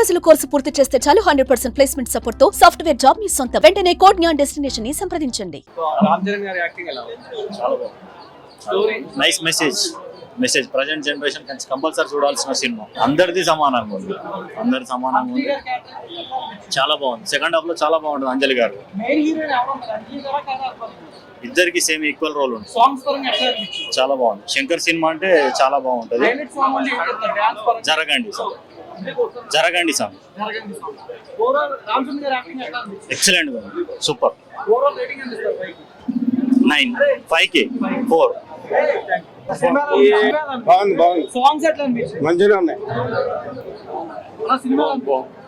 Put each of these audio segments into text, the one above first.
రోజుల కోర్సు పూర్తి చేస్తే చాలు హండ్రెడ్ పర్సెంట్ ప్లేస్మెంట్ సపోర్ట్తో సాఫ్ట్వేర్ జాబ్ మీ సొంత. వెంటనే కోడ్ జ్ఞాన్ డెస్టినేషన్ని సంప్రదించండి. సో రామ్ చరణ్ గారి యాక్టింగ్ ఎలా ఉంది? చాలా బాగుంది. Story nice message message present generation Kanchi compulsory చూడాల్సిన సినిమా అందరిది సమానంగా ఉంది. అందరి సమానంగా ఉంది. చాలా బాగుంది. సెకండ్ హాఫ్లో చాలా బాగుంటుంది అంజలి గారు. ఇద్దరికి సేమ్ ఈక్వల్ రోల్ ఉంది చాలా బాగుంది. శంకర్ సినిమా అంటే చాలా బాగుంటది. జరగండి సాంగ్ జరగండి అనిపించింది excellent super nine five K four బాగుంది బాగుంది. సాంగ్స్ ఎట్లా మంచిగా ఉన్నాయి.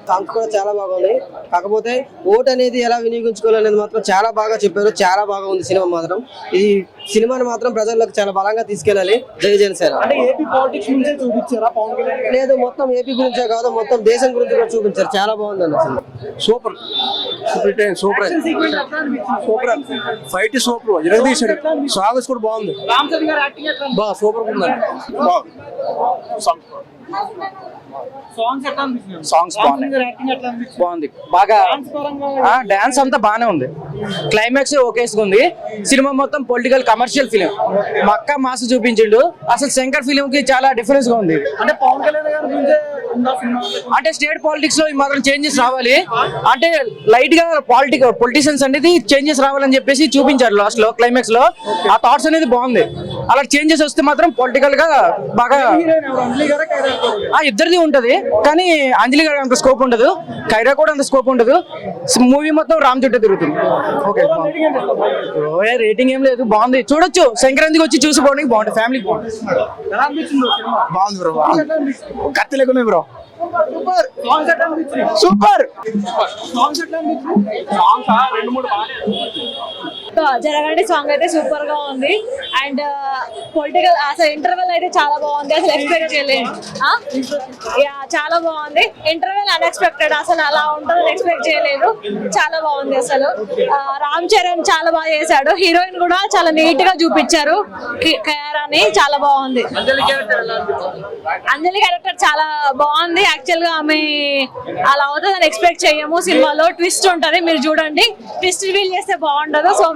సాంగ్స్ కూడా చాలా బాగుంది. కాకపోతే ఓట్ అనేది ఎలా వినియోగించుకోవాలనేది మాత్రం చాలా బాగా చెప్పారు. చాలా బాగా ఉంది సినిమా మాత్రం. ఇది సినిమాని మాత్రం ప్రజల్లోకి చాలా బలంగా తీసుకెళ్ళాలి. జై జనసేన. అంటే ఏపీ పాలిటిక్స్ నుంచే చూపించారా పవన్ కళ్యాణ్ గారు? లేదు మొత్తం ఏపీ గురించే కాదు మొత్తం దేశం గురించి కూడా చూపించారు. చాలా బాగుంది అన్న cinema. Super. Super super super. Fight super జగదీశాడు. Songs కూడా బాగుంది. రామ్ చరణ్ గారి యాక్టింగ్ ఎట్లా బా సూపర్ ఉందండి సాంగ్స్ బాగుంది. బాగా డాన్స్ అంతా బాగానే ఉంది. క్లైమాక్స్ ఓకేస్గా ఉంది. సినిమా మొత్తం పొలిటికల్ కమర్షియల్ ఫిలిం మక్క మాస్ చూపించిండు. అసలు శంకర్ ఫిలిం కి చాలా డిఫరెన్స్గా ఉంది. అంటే పవన్ కళ్యాణ్ గారి అంటే స్టేట్ పాలిటిక్స్లో మాత్రం చేంజెస్ రావాలి. అంటే లైట్గా పాలిటిక్ పొలిటీషియన్స్ అనేది చేంజెస్ రావాలని చెప్పేసి చూపించారు లాస్ట్లో క్లైమాక్స్లో. ఆ థాట్స్ అనేది బాగుంది. అలా చేంజెస్ వస్తే మాత్రం పొలిటికల్గా బాగా గారా గారా? ఆ ఇద్దరిది ఉంటది. కానీ అంజలి గారికి అంత స్కోప్ ఉండదు. ఖైరా కూడా అంత స్కోప్ ఉండదు. మూవీ మొత్తం రామ్ చుట్టూ తిరుగుతుంది. ఓకే రేటింగ్ ఏం లేదు. బాగుంది. చూడొచ్చు. సంక్రాంతికి వచ్చి చూసి పోవడానికి బాగుంటుంది. ఫ్యామిలీ బాగుంది బ్రో కత్తి లేకున్నాయి బ్రో. సూపర్. సాంగ్స్ ఎట్లా అనిపించింది? సూపర్. జరగండి సాంగ్ అయితే సూపర్గా ఉంది. అండ్ పొలిటికల్ అసలు ఇంటర్వెల్ అయితే చాలా బాగుంది. అసలు ఎక్స్పెక్ట్ చేయలేదు చాలా బాగుంది. ఇంటర్వెల్ అన్ఎక్స్పెక్టెడ్ అసలు అలా ఉంటుందని ఎక్స్పెక్ట్ చేయలేదు. చాలా బాగుంది అసలు. రామ్ చరణ్ చాలా బాగా చేశాడు. హీరోయిన్ కూడా చాలా నీట్గా చూపించారు కయారాని చాలా బాగుంది. అంజలి క్యారెక్టర్ చాలా బాగుంది. యాక్చువల్గా ఆమె అలా అవుతుందని ఎక్స్పెక్ట్ చేయము. సినిమాలో ట్విస్ట్ ఉంటది. మీరు చూడండి. ట్విస్ట్ రివీల్ చేస్తే బాగుండదు. సో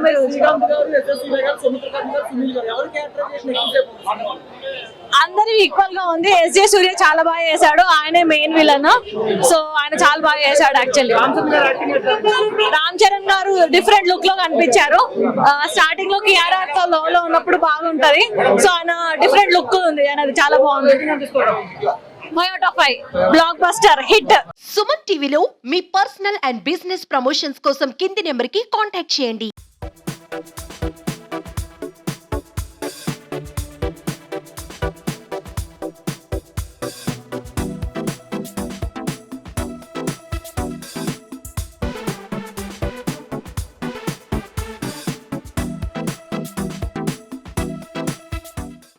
అందరూ ఈక్వల్గా ఉంది. ఎస్జే సూర్య చాలా బాగా చేశాడు. ఆయనే మెయిన్ విలన్ సో ఆయన చాలా బాగా చేశాడు యాక్చువల్లీ రామ్ చరణ్ గారు డిఫరెంట్ లుక్లో కనిపించారు. స్టార్టింగ్లో కియారా తో లో లో ఉన్నప్పుడు బాగుంటది. సో ఆయన డిఫరెంట్ లుక్ ఉంది. ఆయనది చాలా బాగుంది. బ్లాక్ బస్టర్ హిట్ సుమన్ టీవీలో మీ పర్సనల్ అండ్ బిజినెస్ ప్రమోషన్స్ కోసం కింది నెంబర్కి కాంటాక్ట్ చేయండి. Thank